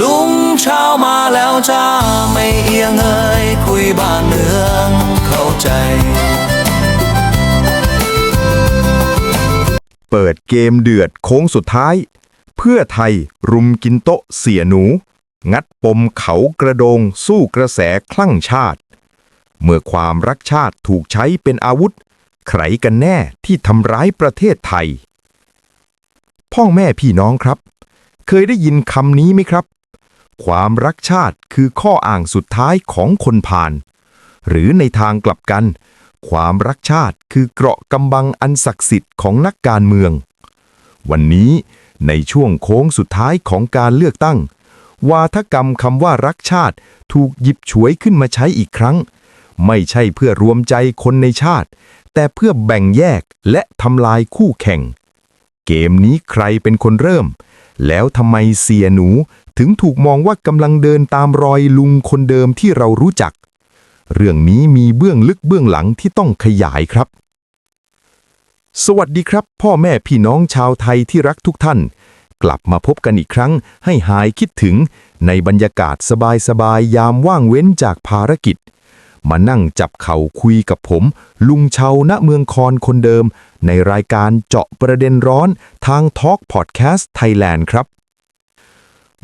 ลุงเช้ามาแล้วจ้าไม่เอียงเอ่ยคุยบ้านเมืองเข้าใจ เปิดเกมเดือดโค้งสุดท้าย เพื่อไทยรุมกินโต๊ะเสียหนู งัดปมเขากระโดงสู้กระแสคลั่งชาติ เมื่อความรักชาติถูกใช้เป็นอาวุธ ใครกันแน่ที่ทำร้ายประเทศไทย พ่อแม่พี่น้องครับ เคยได้ยินคำนี้ไหมครับ ความรักชาติคือข้ออ้างสุดท้ายของคนผ่าน หรือในทางกลับกัน ความรักชาติคือเกราะกำบังอันศักดิ์สิทธิ์ของนักการเมือง วันนี้ในช่วงโค้งสุดท้ายของการเลือกตั้ง วาทกรรมคำว่ารักชาติถูกหยิบฉวยขึ้นมาใช้อีกครั้ง ไม่ใช่เพื่อรวมใจคนในชาติ แต่เพื่อแบ่งแยกและทำลายคู่แข่ง เกมนี้ใครเป็นคนเริ่ม แล้วทำไมเสียหนู ถึงถูกมองว่ากำลังเดินตามรอยลุงคนเดิมที่เรารู้จัก เรื่องนี้มีเบื้องลึกเบื้องหลังที่ต้องขยายครับ สวัสดีครับ พ่อแม่พี่น้องชาวไทยที่รักทุกท่าน กลับมาพบกันอีกครั้ง ให้หายคิดถึง ในบรรยากาศสบายๆยามว่างเว้นจากภารกิจ มานั่งจับเข่าคุยกับผม ลุงเชาณเมืองคอนคนเดิม ในรายการเจาะประเด็นร้อนทาง Talk Podcast Thailand ครับ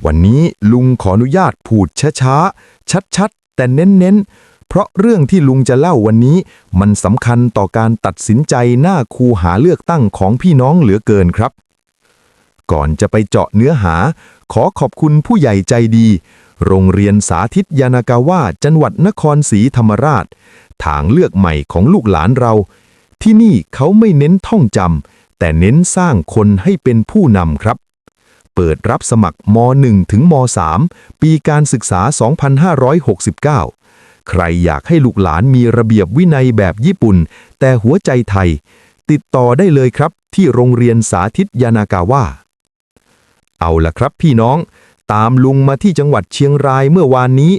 วันนี้ลุงขออนุญาตพูดช้าๆ ชัดๆ แต่เน้นๆ เพราะเรื่องที่ลุงจะเล่าวันนี้ มันสำคัญต่อการตัดสินใจหน้าคูหาเลือกตั้งของพี่น้องเหลือเกินครับ ก่อนจะไปเจาะเนื้อหา ขอขอบคุณผู้ใหญ่ใจดี โรงเรียนสาธิตยานากาวาจังหวัดนครศรีธรรมราช ทางเลือกใหม่ของลูกหลานเรา ที่นี่เขาไม่เน้นท่องจำแต่เน้นสร้างคนให้เป็นผู้นำครับ ปิดรับสมัครม .1 ถึงม .3 ปีการศึกษา 2569 ใครอยากให้ลูกหลานมีระเบียบวินัยแบบญี่ปุ่น แต่หัวใจไทย ติดต่อได้เลยครับที่โรงเรียนสาธิตยานากาวาเอาล่ะครับพี่น้อง ตามลุงมาที่จังหวัดเชียงรายเมื่อวานนี้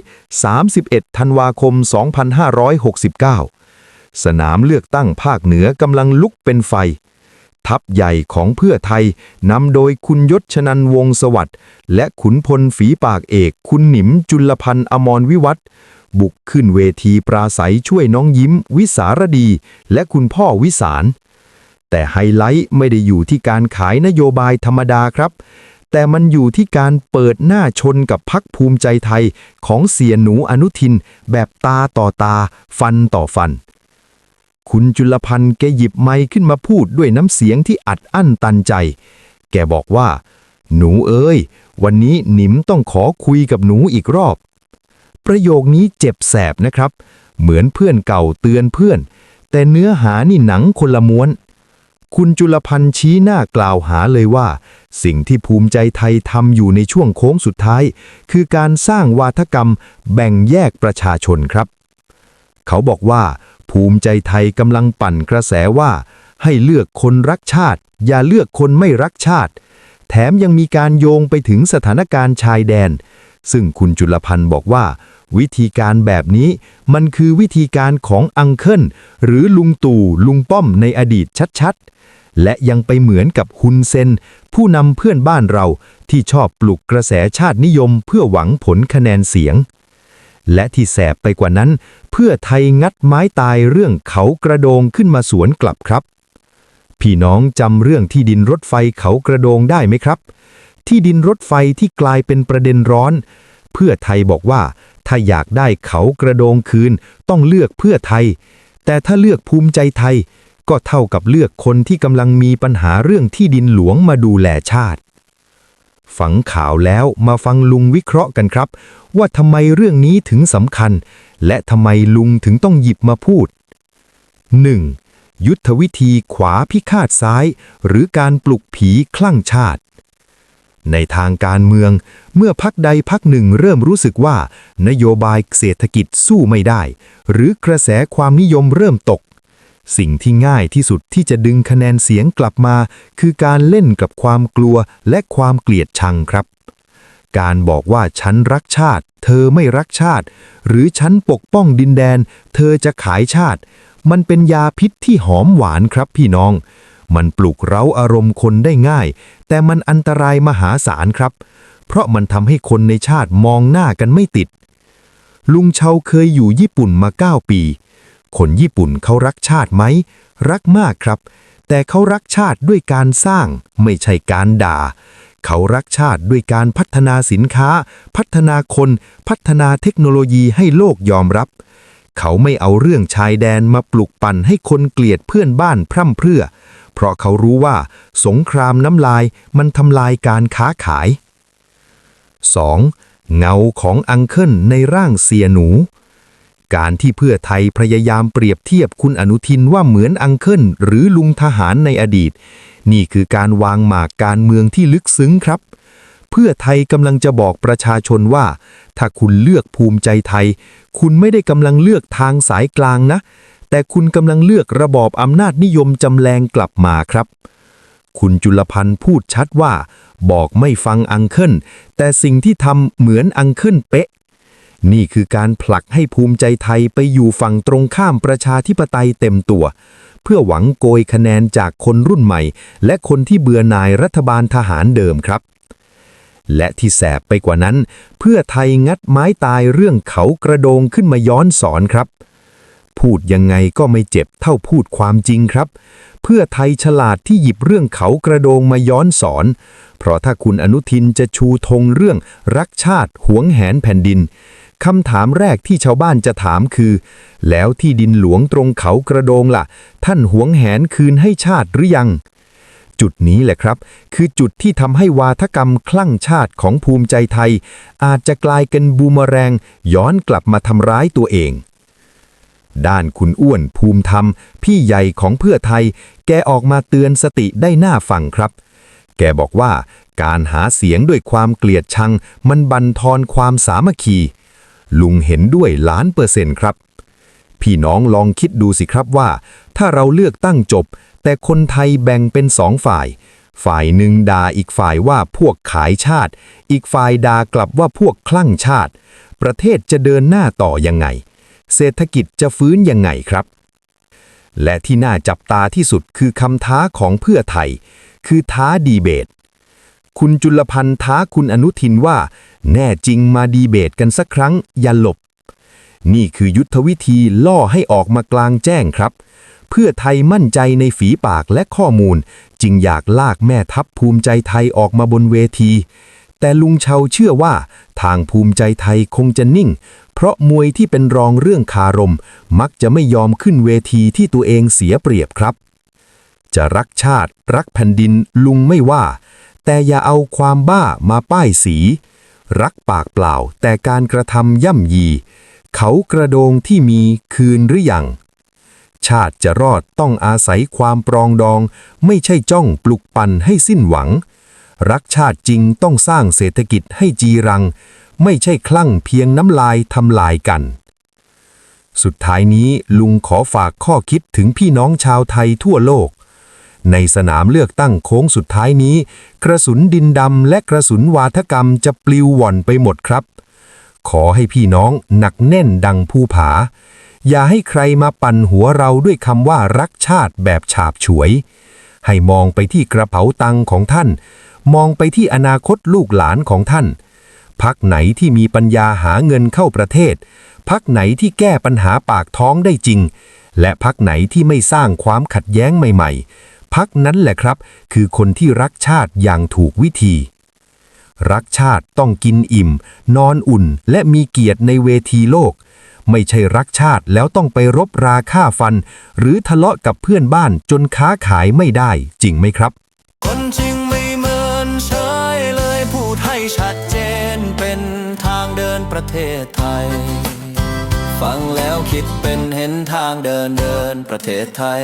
31 ธันวาคม 2569 สนามเลือกตั้งภาคเหนือกำลังลุกเป็นไฟ ทัพใหญ่ของเพื่อไทยนำโดยคุณยศชนันวงศ์สวัสดิ์และขุนพลฝีปากเอกคุณหนิมจุลพันธ์อมรวิวัฒน์บุกขึ้นเวทีปราศัยช่วยน้องยิ้ม วิสารดี และคุณพ่อวิสาร แต่ไฮไลท์ไม่ได้อยู่ที่การขายนโยบายธรรมดาครับ แต่มันอยู่ที่การเปิดหน้าชนกับพักภูมิใจไทยของเสียหนูอนุทิน แบบตาต่อตา ฟันต่อฟัน คุณจุลพันธ์แกหยิบไมค์ขึ้นมาพูดด้วยน้ำเสียงที่อัดอั้นตันใจ แกบอกว่า หนูเอ้ย วันนี้หนิมต้องขอคุยกับหนูอีกรอบ ประโยคนี้เจ็บแสบนะครับ เหมือนเพื่อนเก่าเตือนเพื่อน แต่เนื้อหานี่หนังคนละม้วน คุณจุลพันธ์ชี้หน้ากล่าวหาเลยว่า สิ่งที่ภูมิใจไทยทำอยู่ในช่วงโค้งสุดท้าย คือการสร้างวาทกรรมแบ่งแยกประชาชนครับ เขาบอกว่า ภูมิใจไทยกำลังปั่นกระแสว่า ให้เลือกคนรักชาติ อย่าเลือกคนไม่รักชาติ แถมยังมีการโยงไปถึงสถานการณ์ชายแดน ซึ่งคุณจุลพันธ์บอกว่า วิธีการแบบนี้มันคือวิธีการของอังเคิลหรือลุงตู่ลุงป้อมในอดีตชัดๆ และยังไปเหมือนกับฮุนเซน ผู้นำเพื่อนบ้านเราที่ชอบปลุกกระแสชาตินิยมเพื่อหวังผลคะแนนเสียง และที่แสบไปกว่านั้น เพื่อไทยงัดไม้ตายเรื่องเขากระโดงขึ้นมาสวนกลับครับ พี่น้องจำเรื่องที่ดินรถไฟเขากระโดงได้ไหมครับ ที่ดินรถไฟที่กลายเป็นประเด็นร้อน เพื่อไทยบอกว่า ถ้าอยากได้เขากระโดงคืน ต้องเลือกเพื่อไทย แต่ถ้าเลือกภูมิใจไทย ก็เท่ากับเลือกคนที่กำลังมีปัญหาเรื่องที่ดินหลวงมาดูแลชาติ ฝังข่าวแล้วมาฟังลุงวิเคราะห์กันครับ ว่าทำไมเรื่องนี้ถึงสำคัญ และทำไมลุงถึงต้องหยิบมาพูด 1. ยุทธวิธีขวาพิฆาตซ้าย หรือการปลุกผีคลั่งชาติ ในทางการเมือง เมื่อพักใดพักหนึ่งเริ่มรู้สึกว่า นโยบายเศรษฐกิจสู้ไม่ได้ หรือกระแสความนิยมเริ่มตก สิ่งที่ง่ายที่สุดที่จะดึงคะแนนเสียงกลับมา คือการเล่นกับความกลัวและความเกลียดชังครับ การบอกว่าฉันรักชาติ เธอไม่รักชาติ หรือฉันปกป้องดินแดน เธอจะขายชาติ มันเป็นยาพิษที่หอมหวานครับพี่น้อง มันปลุกเร้าอารมณ์คนได้ง่าย แต่มันอันตรายมหาศาลครับ เพราะมันทำให้คนในชาติมองหน้ากันไม่ติด ลุงเชาเคยอยู่ญี่ปุ่นมา 9 ปี คนญี่ปุ่นเขารักชาติไหม รักมากครับ แต่เขารักชาติด้วยการสร้าง ไม่ใช่การด่า เขารักชาติด้วยการพัฒนาสินค้า พัฒนาคน พัฒนาเทคโนโลยีให้โลกยอมรับ เขาไม่เอาเรื่องชายแดนมาปลุกปั่นให้คนเกลียดเพื่อนบ้านพร่ำเพรื่อ เพราะเขารู้ว่า สงครามน้ำลายมันทำลายการค้าขาย 2. เงาของอังเคิลในร่างเสียหนู การที่เพื่อไทยพยายามเปรียบเทียบคุณอนุทินว่าเหมือนอังเคิลหรือลุงทหารในอดีต นี่คือการวางหมากการเมืองที่ลึกซึ้งครับ เพื่อไทยกำลังจะบอกประชาชนว่า ถ้าคุณเลือกภูมิใจไทย คุณไม่ได้กำลังเลือกทางสายกลางนะ แต่คุณกำลังเลือกระบอบอำนาจนิยมจำแรงกลับมาครับ คุณจุลพันธ์พูดชัดว่า บอกไม่ฟังอังเคิลแต่สิ่งที่ทำเหมือนอังเคิลเป๊ะ นี่คือการผลักให้ภูมิใจไทยไปอยู่ฝั่งตรงข้ามประชาธิปไตยเต็มตัว เพื่อหวังโกยคะแนนจากคนรุ่นใหม่ และคนที่เบื่อหน่ายรัฐบาลทหารเดิมครับ และที่แสบไปกว่านั้น เพื่อไทยงัดไม้ตายเรื่องเขากระโดงขึ้นมาย้อนสอนครับ พูดยังไงก็ไม่เจ็บเท่าพูดความจริงครับ เพื่อไทยฉลาดที่หยิบเรื่องเขากระโดงมาย้อนสอน เพราะถ้าคุณอนุทินจะชูธงเรื่องรักชาติหวงแหนแผ่นดิน คำถามแรกที่ชาวบ้านจะถามคือ แล้วที่ดินหลวงตรงเขากระโดงล่ะ ท่านหวงแหนคืนให้ชาติหรือยัง จุดนี้แหละครับ คือจุดที่ทำให้วาทกรรมคลั่งชาติของภูมิใจไทย อาจจะกลายเป็นบูมแรง ย้อนกลับมาทำร้ายตัวเองด้านคุณอ้วนภูมิธรรม พี่ใหญ่ของเพื่อไทย แกออกมาเตือนสติได้หน้าฟังครับ แกบอกว่าการหาเสียงด้วยความเกลียดชัง มันบั่นทอนความสามัคคี ลุงเห็นด้วยล้านเปอร์เซ็นต์ครับ พี่น้องลองคิดดูสิครับว่า ถ้าเราเลือกตั้งจบ แต่คนไทยแบ่งเป็นสองฝ่าย ฝ่ายหนึ่งด่าอีกฝ่ายว่าพวกขายชาติ อีกฝ่ายด่ากลับว่าพวกคลั่งชาติ ประเทศจะเดินหน้าต่อยังไง เศรษฐกิจจะฟื้นยังไงครับ และที่น่าจับตาที่สุดคือคำท้าของเพื่อไทย คือท้าดีเบต คุณจุลพันธ์ท้าคุณอนุทินว่า แน่จริงมาดีเบตกันสักครั้ง อย่าหลบ นี่คือยุทธวิธีล่อให้ออกมากลางแจ้งครับ เพื่อไทยมั่นใจในฝีปากและข้อมูล จึงอยากลากแม่ทัพภูมิใจไทยออกมาบนเวที แต่ลุงเชาเชื่อว่า ทางภูมิใจไทยคงจะนิ่ง เพราะมวยที่เป็นรองเรื่องคารม มักจะไม่ยอมขึ้นเวทีที่ตัวเองเสียเปรียบครับจะรักชาติ รักแผ่นดินลุงไม่ว่า แต่อย่าเอาความบ้ามาป้ายสี รักปากเปล่าแต่การกระทำย่ำยี เขากระโดงที่มีคืนหรืออยัง ชาติจะรอดต้องอาศัยความปรองดอง ไม่ใช่จ้องปลุกปั่นให้สิ้นหวัง รักชาติจริงต้องสร้างเศรษฐกิจให้จีรัง ไม่ใช่คลั่งเพียงน้ำลายทำลายกันสุดท้ายนี้ลุงขอฝากข้อคิดถึงพี่น้องชาวไทยทั่วโลก ในสนามเลือกตั้งโค้งสุดท้ายนี้ กระสุนดินดำและกระสุนวาทกรรมจะปลิวหว่อนไปหมดครับ ขอให้พี่น้องหนักแน่นดังภูผา อย่าให้ใครมาปั่นหัวเราด้วยคำว่ารักชาติแบบฉาบฉวย ให้มองไปที่กระเป๋าตังของท่าน มองไปที่อนาคตลูกหลานของท่านพักไหนที่มีปัญญาหาเงินเข้าประเทศ พักไหนที่แก้ปัญหาปากท้องได้จริง และพักไหนที่ไม่สร้างความขัดแย้งใหม่ๆ พักนั้นแหละครับ คือคนที่รักชาติอย่างถูกวิธี รักชาติต้องกินอิ่ม นอนอุ่นและมีเกียรติในเวทีโลก ไม่ใช่รักชาติแล้วต้องไปรบราฆ่าฟัน หรือทะเลาะกับเพื่อนบ้านจนค้าขายไม่ได้จริงไหมครับ คนจริงไม่เหมือนเฉยเลยพูดให้ชัดเจนเป็นทางเดินประเทศไทย ฟังแล้วคิดเป็นเห็นทางเดินเดินประเทศไทย